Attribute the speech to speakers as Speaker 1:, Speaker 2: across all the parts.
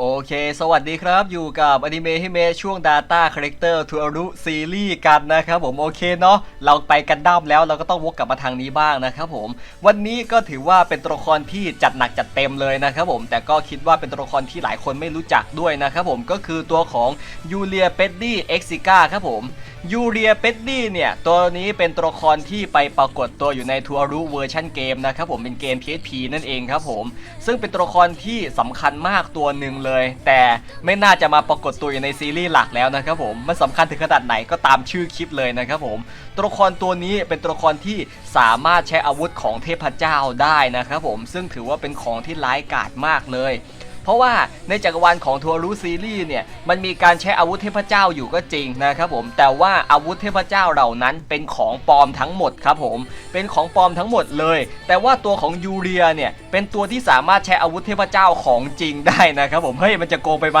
Speaker 1: โอเค สวัสดีครับ อยู่กับอนิเมะฮิเมะช่วง Data Character to อรุซีรีส์กันนะครับผมโอเคเนาะเราไปกันด้ามแล้วเราก็ต้องวกกลับมาทางนี้บ้างนะครับผมวันนี้ก็ถือว่าเป็นตัวละครที่จัดหนักจัดเต็มเลยนะครับผมแต่ก็คิดว่าเป็นตัวละครที่หลายคนไม่รู้จักด้วยนะครับผมก็คือตัวของยูเลียเปดดี้เอ็กซิก้าครับผมยูเรียเปดดี้เนี่ยตัวนี้เป็นตัวละครที่ไปปรากฏตัวอยู่ในทัวรูเวอร์ชันเกมนะครับผมเป็นเกม PSP นั่นเองครับผม ซึ่งเป็นตัวละครที่สำคัญมากตัวหนึ่งเลย แต่ไม่น่าจะมาปรากฏตัวอยู่ในซีรีส์หลักแล้วนะครับผมมันสำคัญถึงขนาดไหนก็ตามชื่อคลิปเลยนะครับผมตัวละครตัวนี้เป็นตัวละครที่สามารถใช้อาวุธของเทพเจ้าได้นะครับผมซึ่งถือว่าเป็นของที่ร้ายกาจมากเลย เพราะว่าในจักรวาลของทัวรูซีรีส์เนี่ยมันมีการใช้อาวุธเทพเจ้าอยู่ก็จริงนะครับผมแต่ว่าอาวุธเทพเจ้าเหล่านั้นเป็นของปลอมทั้งหมดครับผมเป็นของปลอมทั้งหมดเลย แต่ว่าตัวของยูเรียเนี่ยเป็นตัวที่สามารถใช้อาวุธเทพเจ้าของจริงได้นะครับผมเฮ้ยมันจะโกงไปไหม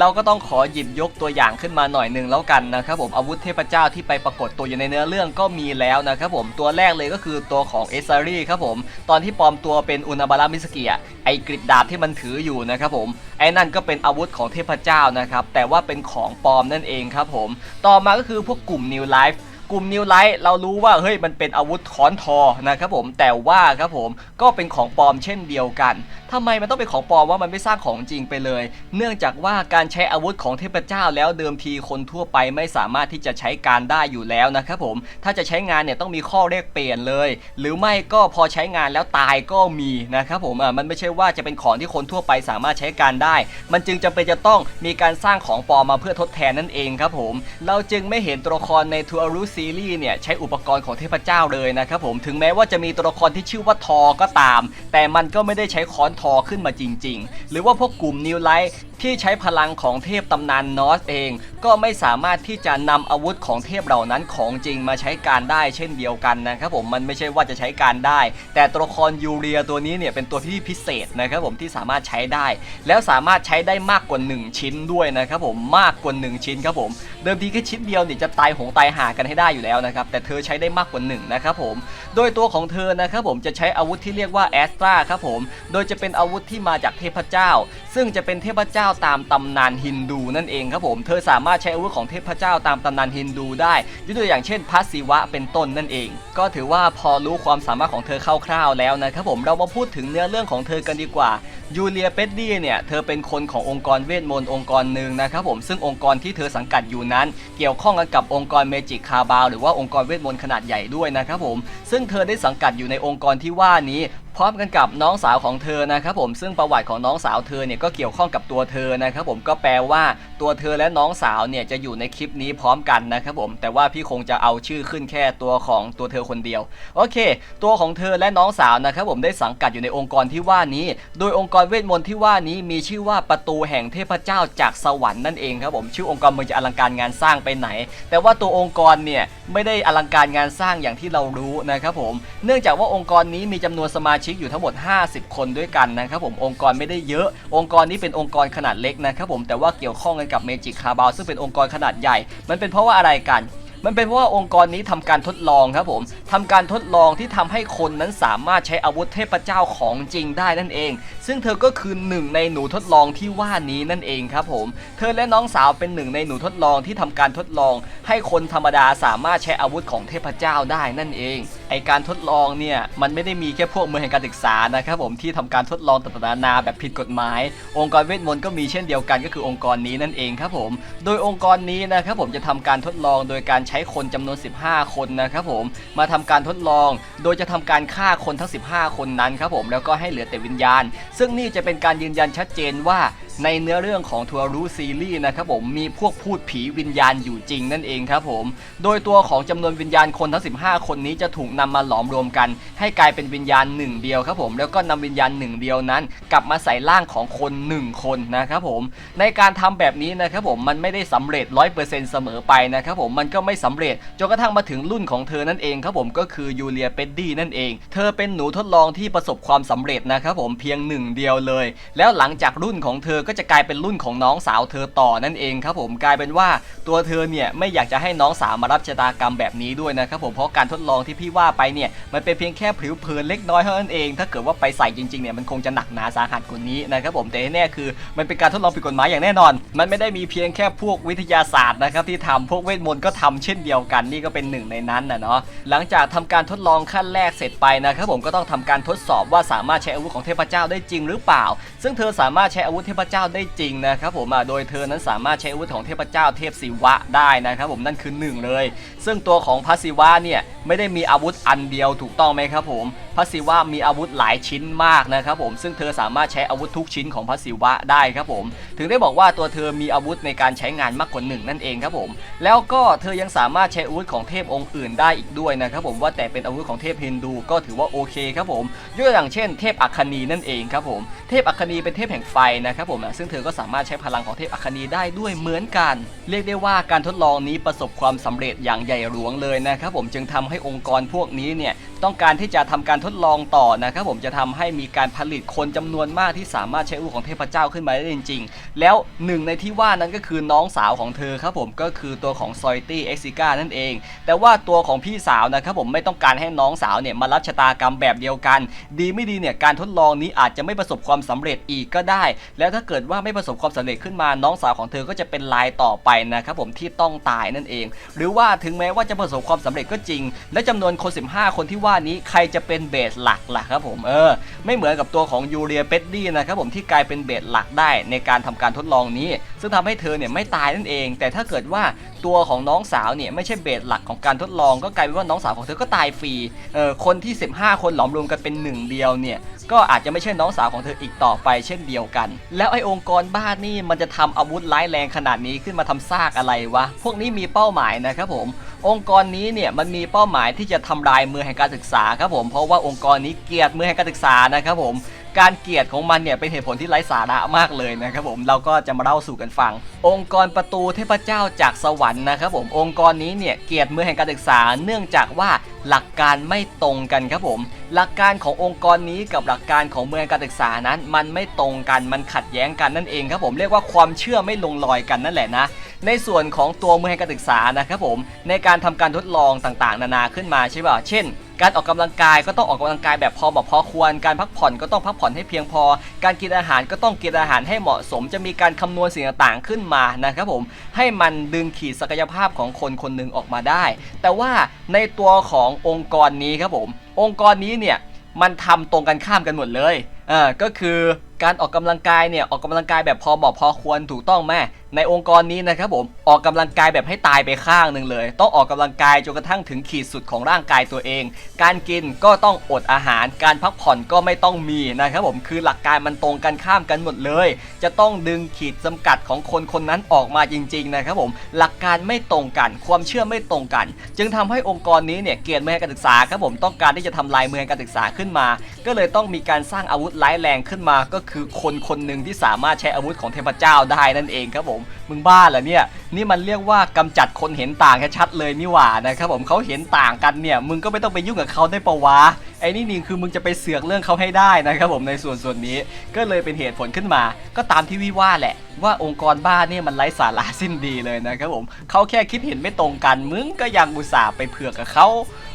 Speaker 1: เราก็ต้องขอหยิบยกตัวอย่างขึ้นมาหน่อยหนึ่งแล้วกันนะครับผมอาวุธเทพเจ้าที่ไปปรากฏตัวอยู่ในเนื้อเรื่องก็มีแล้วนะครับผมตัวแรกเลยก็คือตัวของเอซารีครับผมตอนที่ปลอมตัวเป็นอุนาบารามิสเกียไอกริดดาบที่มันถืออยู่นะครับผมไอ้นั่นก็เป็นอาวุธของเทพเจ้านะครับแต่ว่าเป็นของปลอมนั่นเองครับผมต่อมาก็คือพวกกลุ่มนิวไลฟ์ กลุ่มนิวไลท์เรารู้ว่าเฮ้ยมันเป็นอาวุธค้อนทอนะครับผมแต่ว่าครับผมก็เป็นของปลอมเช่นเดียวกันทำไมมันต้องเป็นของปลอมว่ามันไม่สร้างของจริงไปเลย เนื่องจากว่าการใช้อาวุธของเทพเจ้าแล้วเดิมทีคนทั่วไปไม่สามารถที่จะใช้การได้อยู่แล้วนะครับผมถ้าจะใช้งานเนี่ยต้องมีข้อเรียกเปลี่ยนเลย หรือไม่ก็พอใช้งานแล้วตายก็มีนะครับผมอะมันไม่ใช่ว่าจะเป็นของที่คนทั่วไปสามารถใช้การได้ มันจึงจำเป็นจะต้องมีการสร้างของปลอมมาเพื่อทดแทนนั่นเองครับผม เราจึงไม่เห็นตัวละครในทัวรูซีรีส์เนี่ยใช้อุปกรณ์ของเทพเจ้าเลยนะครับผมถึงแม้ว่าจะมีตัวละครที่ชื่อว่าทอก็ตาม แต่มันก็ไม่ได้ใช้ค้อนทอขึ้นมาจริง ๆ หรือว่าพวกกลุ่มนิวไลท์ ที่ใช้พลังของเทพตำนานนอสเอง ก็ไม่สามารถที่จะนำอาวุธของเทพเหล่านั้นของจริงมาใช้การได้เช่นเดียวกันนะครับผมมันไม่ใช่ว่าจะใช้การได้ แต่ตัวละครยูเรียตัวนี้เนี่ยเป็นตัวที่พิเศษนะครับผมที่สามารถใช้ได้ แล้วสามารถใช้ได้มากกว่า 1 ชิ้นด้วยนะครับผมมากกว่า 1 ชิ้นครับผมเดิมทีแค่ชิ้นเดียวเนี่ยจะตายหงตายหากันให้ได้อยู่แล้วนะครับแต่เธอใช้ได้มากกว่า1นะครับผมโดยตัวของเธอนะครับผมจะใช้อาวุธที่เรียกว่าแอสตราครับผมโดยจะเป็นอาวุธที่มาจากเทพเจ้า ซึ่งจะเป็นเทพเจ้าตามตำนานฮินดูนั่นเองครับผม เธอสามารถใช้อาวุธของเทพเจ้าตามตำนานฮินดูได้ยกตัวอย่างเช่นพระศิวะเป็นต้นนั่นเอง ก็ถือว่าพอรู้ความสามารถของเธอคร่าวๆแล้วนะครับผมเรามาพูดถึงเนื้อเรื่องของเธอกันดีกว่ายูเลียเปดดี้เนี่ยเธอเป็นคนขององค์กรเวทมนต์องค์กรหนึ่งนะครับผมซึ่งองค์กรที่เธอสังกัดอยู่นั้น เกี่ยวข้องกันกับองค์กรเมจิกคาบาลหรือว่าองค์กรเวทมนต์ขนาดใหญ่ด้วยนะครับผมซึ่งเธอได้สังกัดอยู่ในองค์กรที่ว่านี้ พร้อมกันกับน้องสาวของเธอนะครับผมซึ่งประวัติของน้องสาวเธอเนี่ยก็เกี่ยวข้องกับตัวเธอนะครับผมก็แปลว่าตัวเธอและน้องสาวเนี่ยจะอยู่ในคลิปนี้พร้อมกันนะครับผมแต่ว่าพี่คงจะเอาชื่อขึ้นแค่ตัวของตัวเธอคนเดียวโอเค ตัวของเธอและน้องสาวนะครับผมได้สังกัดอยู่ในองค์กรที่ว่านี้ โดยองค์กรเวทมนต์ที่ว่านี้มีชื่อว่าประตูแห่งเทพเจ้าจากสวรรค์นั่นเองครับผมชื่อองค์กรมันจะอลังการงานสร้างไปไหน แต่ว่าตัวองค์กรเนี่ยไม่ได้อลังการงานสร้างอย่างที่เรารู้นะครับผมเนื่องจากว่าองค์กรนี้มีจำนวนสมาชิกอยู่ทั้งหมด 50 คนด้วยกันนะครับผมองค์กรไม่ได้เยอะ องค์กรนี้เป็นองค์กรขนาดเล็กนะครับผมแต่ว่าเกี่ยวข้องกันกับเมจิกคาบาลซึ่งเป็นองค์กรขนาดใหญ่ มันเป็นเพราะว่าอะไรกัน มันเป็นเพราะว่าองค์กรนี้ทำการทดลองครับผมทำการทดลองที่ทำให้คนนั้นสามารถใช้อาวุธเทพเจ้าของจริงได้นั่นเอง ซึ่งเธอก็คือหนึ่งในหนูทดลองที่ว่านี้นั่นเองครับผม เธอและน้องสาวเป็นหนึ่งในหนูทดลองที่ทำการทดลอง ให้คนธรรมดาสามารถใช้อาวุธของเทพเจ้าได้นั่นเอง ไอการทดลองเนี่ยมันไม่ได้มีแค่พวกมือแห่งการศึกษานะครับผมที่ทำการทดลองต่างๆนานาแบบผิดกฎหมาย องค์กรเวทมนต์ก็มีเช่นเดียวกันก็คือองค์กรนี้นั่นเองครับผม โดยองค์กรนี้นะครับผมจะทำการทดลองโดยการใช้คนจำนวน 15 คนนะครับผมมาทำการทดลอง โดยจะทำการฆ่าคนทั้ง 15 คนนั้นครับผมแล้วก็ให้เหลือแต่วิญญาณ ซึ่งนี่จะเป็นการยืนยันชัดเจนว่า ในเนื้อเรื่องของทัวรูซีรีส์นะครับผมมีพวกพูดผีวิญญาณอยู่จริงนั่นเองครับผม โดยตัวของจำนวนวิญญาณคนทั้ง 15 คนนี้จะถูกนำมาหลอมรวมกัน ให้กลายเป็นวิญญาณหนึ่งเดียวครับผมแล้วก็นำวิญญาณหนึ่งเดียวนั้น กลับมาใส่ร่างของคนหนึ่งคนนะครับผม ในการทำแบบนี้นะครับผมมันไม่ได้สำเร็จ 100%เสมอไปนะครับผมมันก็ไม่สำเร็จจนกระทั่งมาถึงรุ่นของเธอนั่นเองครับผมก็คือยูเลียเป็ดดี้นั่นเอง เธอเป็นหนูทดลองที่ประสบความสำเร็จนะครับผมเพียงหนึ่งเดียวเลย แล้วหลังจากรุ่นของเธอก็จะกลายเป็นรุ่นของน้องสาวเธอต่อนั่นเองครับผมกลายเป็นว่าตัวเธอเนี่ยไม่อยากจะให้น้องสาวมารับชะตากรรมแบบนี้ด้วยนะครับผมเพราะการทดลองที่พี่ว่าไปเนี่ยมันเป็นเพียงแค่ผิวเผินเล็กน้อยเท่านั้นเอง ถ้าเกิดว่าไปใส่จริงๆเนี่ยมันคงจะหนักหนาสาหัสกว่านี้นะครับผมแต่แน่คือ มันเป็นการทดลองผิดกฎหมายอย่างแน่นอน มันไม่ได้มีเพียงแค่พวกวิทยาศาสตร์นะครับที่ทำพวกเวทมนต์ก็ทำเช่นเดียวกันนี่ก็เป็นหนึ่งในนั้นนะเนาะหลังจากทำการทดลองขั้นแรกเสร็จไปนะครับผมก็ต้องทำการทดสอบว่าสามารถใช้อาวุธของเทพเจ้าได้จริงหรือเปล่า ซึ่งเธอสามารถใช้อาวุธเทพเจ้าได้จริงนะครับผมโดยเธอนั้นสามารถใช้อาวุธของเทพเจ้าเทพศิวะได้นะครับผมนั่นคือหนึ่งเลย ซึ่งตัวของพระศิวะเนี่ยไม่ได้มีอาวุธอันเดียวถูกต้องไหมครับผม พระศิวะมีอาวุธหลายชิ้นมากนะครับผมซึ่งเธอสามารถใช้อาวุธทุกชิ้นของพระศิวะได้ครับผม ถึงได้บอกว่าตัวเธอมีอาวุธในการใช้งานมากกว่าหนึ่งนั่นเองครับผม แล้วก็เธอยังสามารถใช้อาวุธของเทพองค์อื่นได้อีกด้วยนะครับผมว่าแต่เป็นอาวุธของเทพฮินดูก็ถือว่าโอเคครับผมยกตัวอย่างเช่น เทพอัคคณีนั่นเองครับผมเทพอัคคณีเป็นเทพแห่งไฟนะครับผมซึ่งเธอก็สามารถใช้พลังของเทพอัคคณีได้ด้วยเหมือนกัน เรียกได้ว่าการทดลองนี้ประสบความสำเร็จอย่างใหญ่หลวงเลยนะครับผมจึงทำให้องค์กรพวกนี้เนี่ยต้องการที่จะทำการทดดลองต่อนะครับผมจะทำให้มีการผลิตคนจำนวนมากที่สามารถใช้อาวุธของเทพเจ้าขึ้นมาได้จริง ๆ แล้วหนึ่งในที่ว่านั้นก็คือน้องสาวของเธอครับผมก็คือตัวของซอยตี้เอ็กซิก้านั่นเอง แต่ว่าตัวของพี่สาวนะครับผมไม่ต้องการให้น้องสาวเนี่ยมารับชะตากรรมแบบเดียวกัน ดีไม่ดีเนี่ยการทดลองนี้อาจจะไม่ประสบความสำเร็จอีกก็ได้ แล้วถ้าเกิดว่าไม่ประสบความสำเร็จขึ้นมาน้องสาวของเธอก็จะเป็นลายต่อไปนะครับผมที่ต้องตายนั่นเอง หรือว่าถึงแม้ว่าจะประสบความสำเร็จก็จริง และจำนวนคน 15 คนที่ว่านี้ใครจะเป็นเบสหลักล่ะครับผมเออไม่เหมือนกับตัวของยูเรียเปดดี้นะครับผมที่กลายเป็นเบสหลักได้ในการทำการทดลองนี้ ซึ่งทำให้เธอเนี่ยไม่ตายนั่นเอง แต่ถ้าเกิดว่าตัวของน้องสาวเนี่ยไม่ใช่เบสหลักของการทดลอง ก็กลายเป็นว่าน้องสาวของเธอก็ตายฟรีเออคนที่ 15 คนหลอมรวมกันเป็นหนึ่งเดียวเนี่ยก็อาจจะไม่ใช่น้องสาวของเธออีกต่อไปเช่นเดียวกัน แล้วไอ้องค์กรบ้านนี่มันจะทำอาวุธร้ายแรงขนาดนี้ขึ้นมาทำซากอะไรวะพวกนี้มีเป้าหมายนะครับผม องค์กรนี้เนี่ยมันมีเป้าหมายที่จะทำลายเมืองแห่งการศึกษาครับผมเพราะว่าองค์กรนี้เกลียดเมืองแห่งการศึกษานะครับผม การเกลียดของมันเนี่ยเป็นเหตุผลที่ไร้สาระมากเลยนะครับผมเราก็จะมาเล่าสู่กันฟัง องค์กรประตูเทพเจ้าจากสวรรค์นะครับผมองค์กรนี้เนี่ยเกลียดเมืองแห่งการศึกษา เนื่องจากว่าหลักการไม่ตรงกันครับผม หลักการขององค์กรนี้กับหลักการของเมืองการศึกษานั้น มันไม่ตรงกันมันขัดแย้งกันนั่นเองครับผมเรียกว่าความเชื่อไม่ลงรอยกันนั่นแหละนะในส่วนของตัวเมืองแห่งการศึกษานะครับผมในการทำการทดลองต่างๆ นานาขึ้นมาใช่ป่ะเช่น การออกกำลังกายก็ต้องออกกำลังกายแบบพอเหมาะพอควร การพักผ่อนก็ต้องพักผ่อนให้เพียงพอ การกินอาหารก็ต้องกินอาหารให้เหมาะสม จะมีการคำนวณสิ่งต่างๆขึ้นมานะครับผมให้มันดึงขีดศักยภาพของคนคนหนึ่งออกมาได้ แต่ว่าในตัวขององค์กรนี้ครับผม องค์กรนี้เนี่ยมันทำตรงกันข้ามกันหมดเลยอ่าก็คือการออกกำลังกายเนี่ยออกกำลังกายแบบพอเหมาะพอควรถูกต้องไหมในองค์กรนี้นะครับผมออกกำลังกายแบบให้ตายไปข้างหนึ่งเลย ต้องออกกำลังกายจนกระทั่งถึงขีดสุดของร่างกายตัวเอง การกินก็ต้องอดอาหาร การพักผ่อนก็ไม่ต้องมีนะครับผมคือหลักการมันตรงกันข้ามกันหมดเลย จะต้องดึงขีดจำกัดของคนคนนั้นออกมาจริงๆนะครับผมหลักการไม่ตรงกันความเชื่อไม่ตรงกัน จึงทำให้องค์กรนี้เนี่ยเกลียดเมืองการศึกษาครับผมต้องการที่จะทำลายเมืองการศึกษาขึ้นมา ก็เลยต้องมีการสร้างอาวุธร้ายแรงขึ้นมา ก็คือคนคนหนึ่งที่สามารถใช้อาวุธของเทพเจ้าได้นั่นเองครับผมมึงบ้าเหรอเนี่ยนี่มันเรียกว่ากำจัดคนเห็นต่างชัดเลยนี่หว่านะครับผมเขาเห็นต่างกันเนี่ยมึงก็ไม่ต้องไปยุ่งกับเขาได้ปะวะไอ้นี่นี่คือมึงจะไปเสือกเรื่องเขาให้ได้นะครับผมในส่วนส่วนนี้ก็เลยเป็นเหตุผลขึ้นมา ก็ตามที่วิว่าแหละ ว่าองค์กรบ้าเนี่ยมันไร้สาระสิ้นดีเลยนะครับผมเขาแค่คิดเห็นไม่ตรงกันมึงก็ยังอุตส่าห์ไปเผือกกับเขา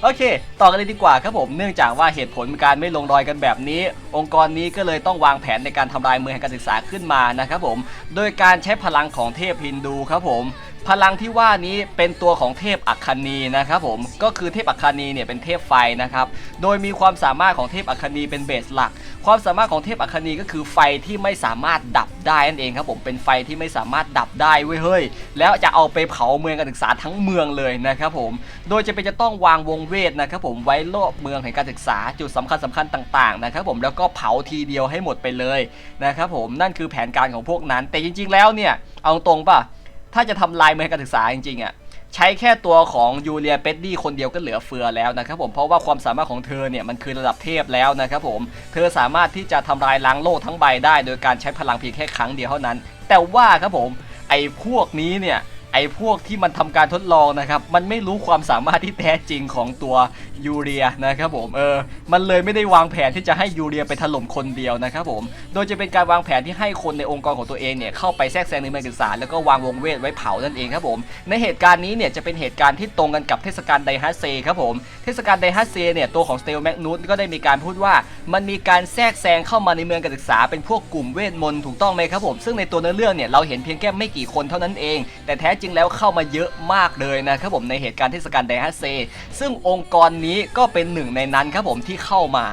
Speaker 1: โอเค ต่อกันเลยดีกว่าครับผมเนื่องจากว่าเหตุผลการไม่ลงรอยกันแบบนี้ องค์กรนี้ก็เลยต้องวางแผนในการทำลายเมืองแห่งการศึกษาขึ้นมานะครับผมโดยการใช้พลังของเทพฮินดูครับผมพลังที่ว่านี้เป็นตัวของเทพอัคคณีนะครับผมก็คือเทพอัคคณีเนี่ยเป็นเทพไฟนะครับโดยมีความสามารถของเทพอัคคณีเป็นเบสหลัก ความสามารถของเทพอัคคณีก็คือไฟที่ไม่สามารถดับได้นั่นเองครับผมเป็นไฟที่ไม่สามารถดับได้เว้ยเฮ้ย แล้วจะเอาไปเผาเมืองการศึกษาทั้งเมืองเลยนะครับผม โดยจะเป็นจะต้องวางวงเวทนะครับผมไว้รอบเมืองแห่งการศึกษาจุดสำคัญสำคัญต่างๆนะครับผมแล้วก็เผาทีเดียวให้หมดไปเลยนะครับผมนั่นคือแผนการของพวกนั้น แต่จริง ๆ แล้วเนี่ยเอาตรงป่ะถ้าจะทำลายเมืองการศึกษาจริงๆอะใช้แค่ตัวของยูเลียเปดดี้คนเดียวก็เหลือเฟือแล้วนะครับผมเพราะว่าความสามารถของเธอเนี่ยมันคือระดับเทพแล้วนะครับผมเธอสามารถที่จะทำลายล้างโลกทั้งใบได้ โดยการใช้พลังเพียงแค่ครั้งเดียวเท่านั้น แต่ว่าครับผมไอ้พวกนี้เนี่ย ไอ้พวกที่มันทำการทดลองนะครับ มันไม่รู้ความสามารถที่แท้จริงของตัวยูเรียนะครับผมเออ มันเลยไม่ได้วางแผนที่จะให้ยูเรียไปถล่มคนเดียวนะครับผม โดยจะเป็นการวางแผนที่ให้คนในองค์กรของตัวเองเนี่ยเข้าไปแทรกแซงในเมืองศึกษาแล้วก็วางวงเวทไว้เผานั่นเองครับผม ในเหตุการณ์นี้เนี่ยจะเป็นเหตุการณ์ที่ตรงกันกับเทศกาลไดฮัสเซครับผม เทศกาลไดฮัสเซเนี่ยตัวของสเตลแมกนูสก็ได้มีการพูดว่า มันมีการแทรกแซงเข้ามาในเมืองการศึกษา เป็นพวกกลุ่มเวทมนต์ถูกต้องไหมครับผม ซึ่งในตัวเนื้อเรื่องเนี่ยเราเห็นเพียงแค่ไม่กี่คนเท่านั้นเอง แต่แท้ริงแล้วเข้ามาเยอะมากเลยนะครับผมในเหตุการณ์เทศกาลไดฮัสเซซึ่งองค์กรนี้ก็เป็นหนึ่งในนั้นครับผมที่เข้ามา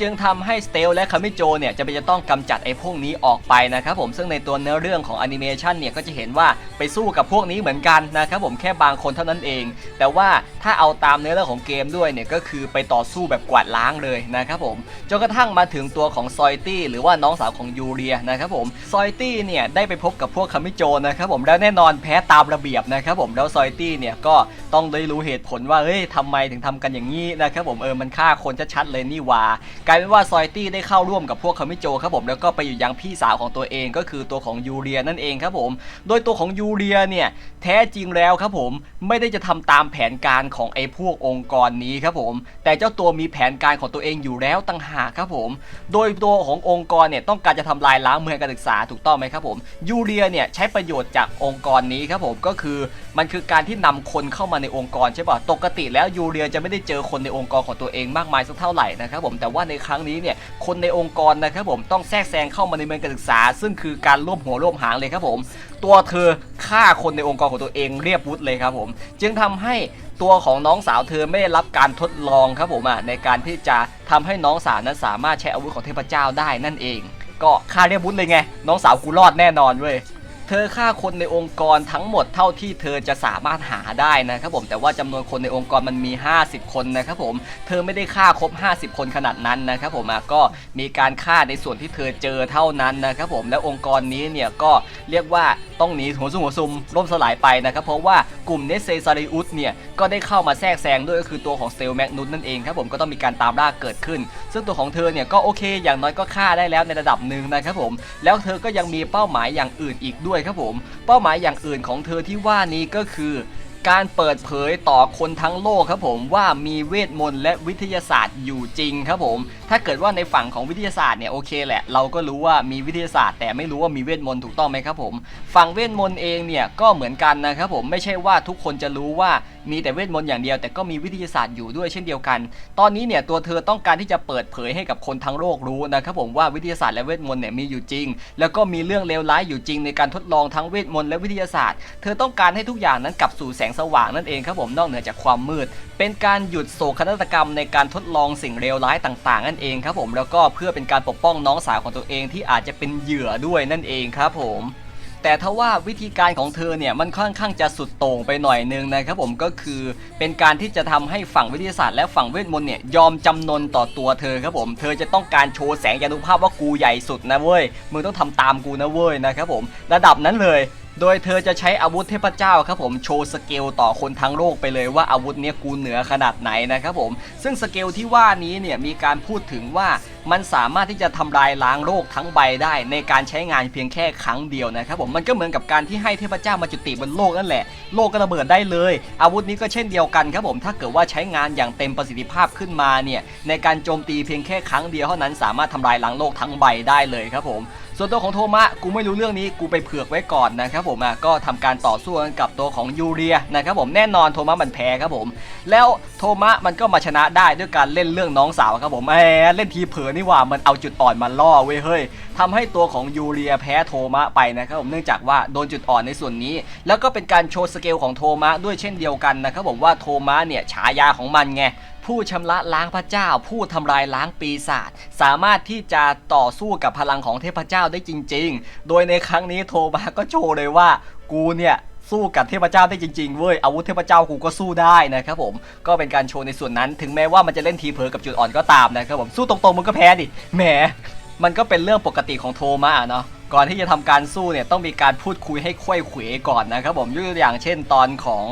Speaker 1: จึงทำให้สเตลและคามิโจเนี่ยจะเป็นจะต้องกำจัดไอ้พวกนี้ออกไปนะครับผมซึ่งในตัวเนื้อเรื่องของแอนิเมชันเนี่ยก็จะเห็นว่าไปสู้กับพวกนี้เหมือนกันนะครับผมแค่บางคนเท่านั้นเอง แต่ว่าถ้าเอาตามเนื้อเรื่องของเกมด้วยเนี่ยก็คือไปต่อสู้แบบกวาดล้างเลยนะครับผมจนกระทั่งมาถึงตัวของซอยตี้หรือว่าน้องสาวของยูเรียนะครับผมซอยตี้เนี่ยได้ไปพบกับพวกคามิโจนะครับผมแล้วแน่นอนแพ้ตามระเบียบนะครับผมแล้วซอยตี้เนี่ยก็ต้องได้รู้เหตุผลว่าเฮ้ยทำไมถึงทำกันอย่างนี้นะครับผมเออมันฆ่าคนชัดๆเลยนี่ว่ากลายเป็นว่าซอยตี้ได้เข้าร่วมกับพวกคามิโจครับผมแล้วก็ไปอยู่ยังพี่สาวของตัวเองก็คือตัวของยูเรียนั่นเองครับผม โดยตัวของยูเรียเนี่ยแท้จริงแล้วครับผมไม่ได้จะทำตามแผนการของไอ้พวกองค์กรนี้ครับผม แต่เจ้าตัวมีแผนการของตัวเองอยู่แล้วตั้งหากครับผม โดยตัวขององค์กรเนี่ยต้องการจะทำลายล้างเมืองการศึกษาถูกต้องไหมครับผมยูเรียเนี่ยใช้ประโยชน์จากองค์กรนี้ครับผมก็คือมันคือการที่นำคนเข้ามาในองค์กรใช่ป่ะปกติแล้วยูเรียจะไม่ได้เจอคนในองค์กรของตัวเองมากมายสักเท่าไหร่นะครับผมแต่ว่าในครั้งนี้เนี่ยคนในองค์กรนะครับผมต้องแทรกแซงเข้ามาในเมืองการศึกษา ซึ่งคือการร่วมหัวร่วมหางเลยครับผม ตัวเธอฆ่าคนในองค์กรของตัวเองเรียบวุฒเลยครับผม จึงทำให้ตัวของน้องสาวเธอไม่ได้รับการทดลองครับผมอะในการที่จะทำให้น้องสาวนั้นสามารถใช้อาวุธของเทพเจ้าได้นั่นเอง ก็ฆ่าเรียบวุฒเลยไงน้องสาวกูรอดแน่นอนเว้ย เธอฆ่าคนในองค์กรทั้งหมดเท่าที่เธอจะสามารถหาได้นะครับผมแต่ว่าจำนวนคนในองค์กรมันมี 50 คนนะครับผมเธอไม่ได้ฆ่าครบ 50 คนขนาดนั้นนะครับผมก็มีการฆ่าในส่วนที่เธอเจอเท่านั้นนะครับผมและองค์กรนี้เนี่ยก็เรียกว่าต้องหนีหัวซุ่มหัวซุมล่มสลายไปนะครับเพราะว่ากลุ่มเนสเซซาริอุสเนี่ยก็ได้เข้ามาแทรกแซงด้วยก็คือตัวของสเตลแมกนุสนั่นเองครับผมก็ต้องมีการตามล่าเกิดขึ้น ซึ่งตัวของเธอเนี่ยก็โอเค อย่างน้อยก็ฆ่าได้แล้วในระดับหนึ่งนะครับผมแล้วเธอก็ยังมีเป้าหมายอย่างอื่นอีกด้วยครับผม เป้าหมายอย่างอื่นของเธอที่ว่านี้ก็คือ การเปิดเผยต่อคนทั้งโลกครับผมว่ามีเวทมนต์และวิทยาศาสตร์อยู่จริงครับผม ถ้าเกิดว่าในฝั่งของวิทยาศาสตร์เนี่ยโอเคแหละ เราก็รู้ว่ามีวิทยาศาสตร์ แต่ไม่รู้ว่ามีเวทมนต์ถูกต้องไหมครับผม ฝั่งเวทมนต์เองเนี่ยก็เหมือนกันนะครับผมไม่ใช่ว่าทุกคนจะรู้ว่ามีแต่เวทมนต์อย่างเดียว แต่ก็มีวิทยาศาสตร์อยู่ด้วยเช่นเดียวกัน ตอนนี้เนี่ยตัวเธอต้องการที่จะเปิดเผยให้กับคนทั้งโลกรู้นะครับผมว่าวิทยาศาสตร์และเวทมนต์เนี่ยมีอยู่จริง แล้วก็มีเรื่องเลวร้ายอยู่จริงในการทดลองทั้งเวทมนต์และวิทยาศาสตร์ เธอต้องการให้ทุกอย่างนั้นกลับสู่แสงสว่างนั่นเองครับผมนอกเหนือจากความมืด เป็นการหยุดโศกนาฏกรรมในการทดลองสิ่งเลวร้ายต่างๆ นั่นเองครับผมแล้วก็เพื่อเป็นการปกป้องน้องสาวของตัวเองที่อาจจะเป็นเหยื่อด้วยนั่นเองครับผมแต่ทว่าวิธีการของเธอเนี่ยมันค่อนข้างจะสุดโต่งไปหน่อยนึงนะครับผมก็คือเป็นการที่จะทำให้ฝั่งวิทยาศาสตร์และฝั่งเวทมนต์เนี่ยยอมจำนนต่อตัวเธอครับผม เธอจะต้องการโชว์แสงยานุภาพว่ากูใหญ่สุดนะเว้ยมึงต้องทำตามกูนะเว้ยนะครับผม ระดับนั้นเลย โดยเธอจะใช้อาวุธเทพเจ้าครับผมโชว์สเกลต่อคนทั้งโลกไปเลยว่าอาวุธเนี้ยกูเหนือขนาดไหนนะครับผมซึ่งสเกลที่ว่านี้เนี่ยมีการพูดถึงว่า มันสามารถที่จะทำลายล้างโลกทั้งใบได้ในการใช้งานเพียงแค่ครั้งเดียวนะครับผมมันก็เหมือนกับการที่ให้เทพเจ้ามาจุติบนโลกนั่นแหละโลกก็ระเบิดได้เลย อาวุธนี้ก็เช่นเดียวกันครับผมถ้าเกิดว่าใช้งานอย่างเต็มประสิทธิภาพขึ้นมาเนี่ยในการโจมตีเพียงแค่ครั้งเดียวเท่านั้นสามารถทำลายล้างโลกทั้งใบได้เลยครับผมส่วนตัวของโทมะกูไม่รู้เรื่องนี้กูไปเผือกไว้ก่อนนะครับผมอะก็ทำการต่อสู้กันกับตัวของยูเรียนะครับผมแน่นอนโทมะมันแพ้ครับผม แล้วโทมะมันก็มาชนะได้ด้วยการเล่นเรื่องน้องสาวครับผมแหมเล่นทีเผลอนี่หว่ามันเอาจุดอ่อนมาล่อเว้ยเฮ้ยทำให้ตัวของยูเรียแพ้โทมะไปนะครับผมเนื่องจากว่าโดนจุดอ่อนในส่วนนี้ แล้วก็เป็นการโชว์สเกลของโทมะด้วยเช่นเดียวกันนะครับผมว่าโทมะเนี่ยฉายาของมันไงผู้ชำระล้างพระเจ้า ผู้ทำลายล้างปีศาจสามารถที่จะต่อสู้กับพลังของเทพเจ้าได้จริง ๆ โดยในครั้งนี้โทมาก็โชว์เลยว่า กูเนี่ย สู้กับเทพเจ้าได้จริงๆเว้ยอาวุธเทพเจ้ากูก็สู้ได้นะครับผมก็เป็นการโชว์ในส่วนนั้น ถึงแม้ว่ามันจะเล่นทีเพลอกับจุดอ่อนก็ตามนะครับผมสู้ตรงๆมึงก็แพ้ดิแหมมันก็เป็นเรื่องปกติของโทมาเนาะก่อนที่จะทำการสู้เนี่ยต้องมีการพูดคุยให้ค่อยเขวก่อนนะครับผมยกตัวอย่างเช่นตอนของ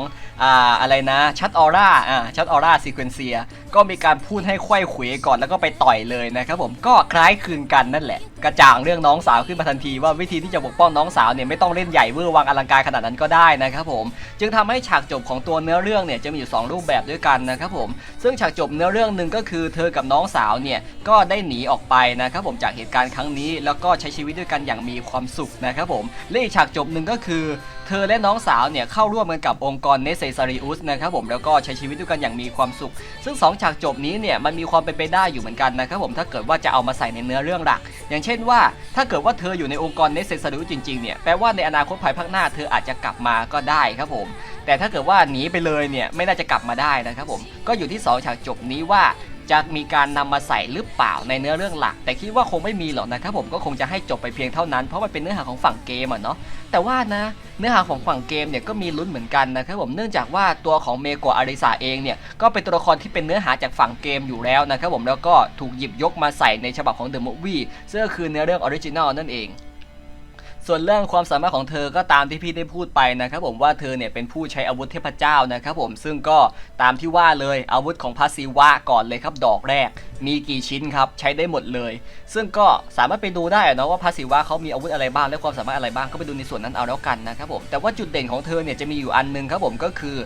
Speaker 1: อะไรนะชัดออร่าชัดออร่าซีเควนเซียก็มีการพูดให้ไขว้ขวยก่อนแล้วก็ไปต่อยเลยนะครับผมก็คล้ายคลึงกันนั่นแหละ กระจ่างเรื่องน้องสาวขึ้นมาทันทีว่าวิธีที่จะปกป้องน้องสาวเนี่ยไม่ต้องเล่นใหญ่เวอร์วังอลังการขนาดนั้นก็ได้นะครับผมจึงทำให้ฉากจบของตัวเนื้อเรื่องเนี่ยจะมีอยู่สองรูปแบบด้วยกันนะครับผมซึ่งฉากจบเนื้อเรื่องหนึ่งก็คือเธอกับน้องสาวเนี่ยก็ได้หนีออกไปนะครับผมจากเหตุการณ์ครั้งนี้ แล้วก็ใช้ชีวิตด้วยกันอย่างมีความสุขนะครับผมและอีกฉากจบหนึ่งก็คือเธอและน้องสาวเนี่ยเข้าร่วมกันกับองค์กรเนเซซาริอุสนะครับผมแล้วก็ใช้ชีวิตด้วยกันอย่างมีความสุข ซึ่งสองฉากจบนี้เนี่ยมันมีความเป็นไปได้อยู่เหมือนกันนะครับผมถ้าเกิดว่าจะเอามาใส่ในเนื้อเรื่องหลัก อย่างเช่นว่า ถ้าเกิดว่าเธออยู่ในองค์กรเนเซซาริอุสจริงๆเนี่ยแปลว่าในอนาคตภายภาคหน้าเธออาจจะกลับมาก็ได้ครับผมแต่ถ้าเกิดว่าหนีไปเลยเนี่ยไม่น่าจะกลับมาได้นะครับผมก็อยู่ที่สองฉากจบนี้ว่า จะมีการนำมาใส่หรือเปล่าในเนื้อเรื่องหลัก แต่คิดว่าคงไม่มีหรอกนะครับผมก็คงจะให้จบไปเพียงเท่านั้น เพราะมันเป็นเนื้อหาของฝั่งเกมอะเนาะแต่ว่านะเนื้อหาของฝั่งเกมเนี่ยก็มีลุ้นเหมือนกันนะครับผมเนื่องจากว่าตัวของเมโกะอาริสาเองเนี่ยก็เป็นตัวละครที่เป็นเนื้อหาจากฝั่งเกมอยู่แล้วนะครับผมแล้วก็ถูกหยิบยกมาใส่ในฉบับของ The Movie ซึ่งก็คือเนื้อเรื่องออริจินอลนั่นเอง ส่วนเรื่องความสามารถของเธอก็ตามที่พี่ได้พูดไปนะครับผมว่าเธอเนี่ยเป็นผู้ใช้อาวุธเทพเจ้านะครับผมซึ่งก็ตามที่ว่าเลยอาวุธของพาซิวะก่อนเลยครับดอกแรก มีกี่ชิ้นครับใช้ได้หมดเลย ซึ่งก็สามารถไปดูได้นะว่าพาซิวะเขามีอาวุธอะไรบ้างและความสามารถอะไรบ้างก็ไปดูในส่วนนั้นเอาแล้วกันนะครับผมแต่ว่าจุดเด่นของเธอเนี่ยจะมีอยู่อันหนึงครับผมก็คือ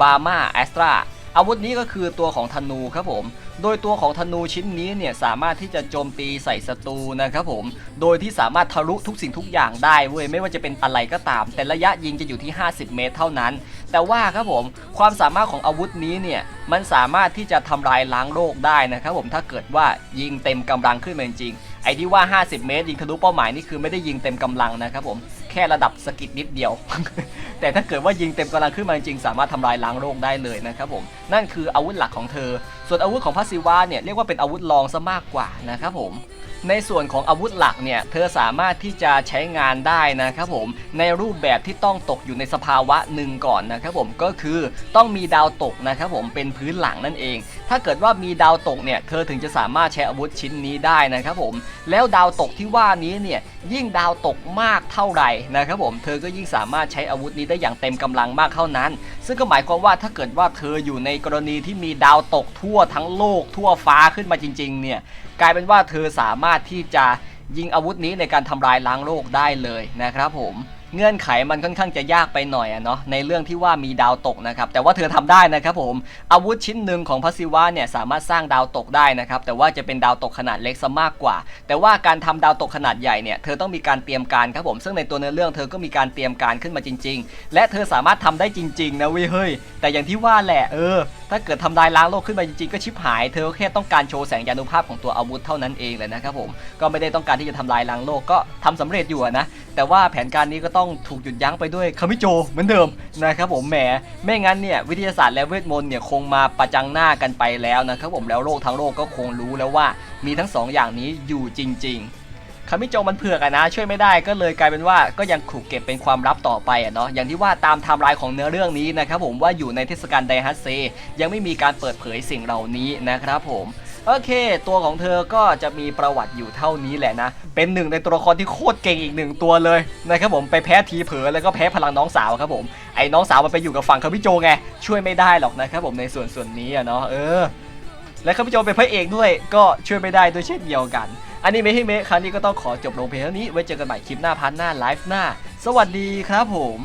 Speaker 1: บาร์มาแอสตรา อาวุธนี้ก็คือตัวของธนูครับผม โดยตัวของธนูชิ้นนี้เนี่ยสามารถที่จะโจมตีใส่ศัตรูนะครับผม โดยที่สามารถทะลุทุกสิ่งทุกอย่างได้เว้ยไม่ว่าจะเป็นอะไรก็ตาม แต่ระยะยิงจะอยู่ที่ 50 เมตรเท่านั้น แต่ว่าครับผมความสามารถของอาวุธนี้เนี่ยมันสามารถที่จะทำลายล้างโลกได้นะครับผมถ้าเกิดว่ายิงเต็มกำลังขึ้นมาจริงไอ้ที่ว่า 50 เมตร ยิงทะลุเป้าหมายนี่คือไม่ได้ยิงเต็มกำลังนะครับผม ค่ระดับสกิดนิดเดียว แต่ถ้าเกิดว่ายิงเต็มกำลังขึ้นมาจริงๆสามารถทำลายล้างโลกได้เลยนะครับผม นั่นคืออาวุธหลักของเธอ ส่วนอาวุธของพัซิวาเนี่ยเรียกว่าเป็นอาวุธรองซะมากกว่านะครับผมในส่วนของอาวุธหลักเนี่ย เธอสามารถที่จะใช้งานได้นะครับผม ในรูปแบบที่ต้องตกอยู่ในสภาวะหนึ่งก่อนนะครับผมก็คือต้องมีดาวตกนะครับผมเป็นพื้นหลังนั่นเอง ถ้าเกิดว่ามีดาวตกเนี่ย เธอถึงจะสามารถใช้อาวุธชิ้นนี้ได้นะครับผม แล้วดาวตกที่ว่านี้เนี่ย ยิ่งดาวตกมากเท่าไหร่นะครับผมเธอก็ยิ่งสามารถใช้อาวุธนี้ได้อย่างเต็มกำลังมากเท่านั้น ซึ่งก็หมายความว่าถ้าเกิดว่าเธออยู่ในกรณีที่มีดาวตกทั่วทั้งโลกทั่วฟ้าขึ้นมาจริงๆเนี่ยกลายเป็นว่าเธอสามารถที่จะยิงอาวุธนี้ในการทำลายล้างโลกได้เลยนะครับผม เงื่อนไขมันค่อนข้างจะยากไปหน่อยอะเนาะในเรื่องที่ว่ามีดาวตกนะครับแต่ว่าเธอทำได้นะครับผมอาวุธชิ้นหนึ่งของพัสซิวะเนี่ยสามารถสร้างดาวตกได้นะครับแต่ว่าจะเป็นดาวตกขนาดเล็กซะมากกว่า แต่ว่าการทำดาวตกขนาดใหญ่เนี่ยเธอต้องมีการเตรียมการครับผมซึ่งในตัวเนื้อเรื่องเธอก็มีการเตรียมการขึ้นมาจริง ๆ และเธอสามารถทำได้จริงๆนะเว้ยเฮ้ยแต่อย่างที่ว่าแหละเออถ้าเกิดทำลายล้างโลกขึ้นมาจริงๆก็ชิบหาย เธอแค่ต้องการโชว์แสงยานุภาพของตัวอาวุธเท่านั้นเองเลยนะครับผม ก็ไม่ได้ต้องการที่จะทำลายล้างโลกก็ทำสำเร็จอยู่นะ แต่ว่าแผนการนี้ก็ต้องถูกหยุดยั้งไปด้วยคามิโจเหมือนเดิมนะครับผมแหม ไม่งั้นเนี่ยวิทยาศาสตร์และเวทมนต์เนี่ยคงมาประจังหน้ากันไปแล้วนะครับผมแล้วโลกทั้งโลกก็คงรู้แล้วว่ามีทั้งสองอย่างนี้อยู่จริง ๆามิโจมันเผือกอะนะ ช่วยไม่ได้ก็เลยกลายเป็นว่าก็ยังถูกเก็บเป็นความลับต่อไปอะเนาะอย่างที่ว่าตามไทม์ไลน์ของเนื้อเรื่องนี้นะครับผมว่าอยู่ในเทศกาลไดฮัตเซยังไม่มีการเปิดเผยสิ่งเหล่านี้นะครับผมโอเค ตัวของเธอก็จะมีประวัติอยู่เท่านี้แหละนะ เป็นหนึ่งในตัวละครที่โคตรเก่งอีกหนึ่งตัวเลยนะครับผมไปแพ้ทีเผลอแล้วก็แพ้พลังน้องสาวครับผม ไอ้น้องสาวมันไปอยู่กับฝั่งคามิโจไง ช่วยไม่ได้หรอกนะครับผมในส่วนส่วนนี้อะเนาะเออ และข้าพเจ้าเป็นพระเอกด้วยก็ช่วยไม่ได้ด้วยเช่นเดียวกัน อันนี้เมะให้เมครั้งนี้ก็ต้องขอจบลงเพียงเท่านี้ ไว้เจอกันใหม่คลิปหน้าพันหน้าไลฟ์หน้า สวัสดีครับผม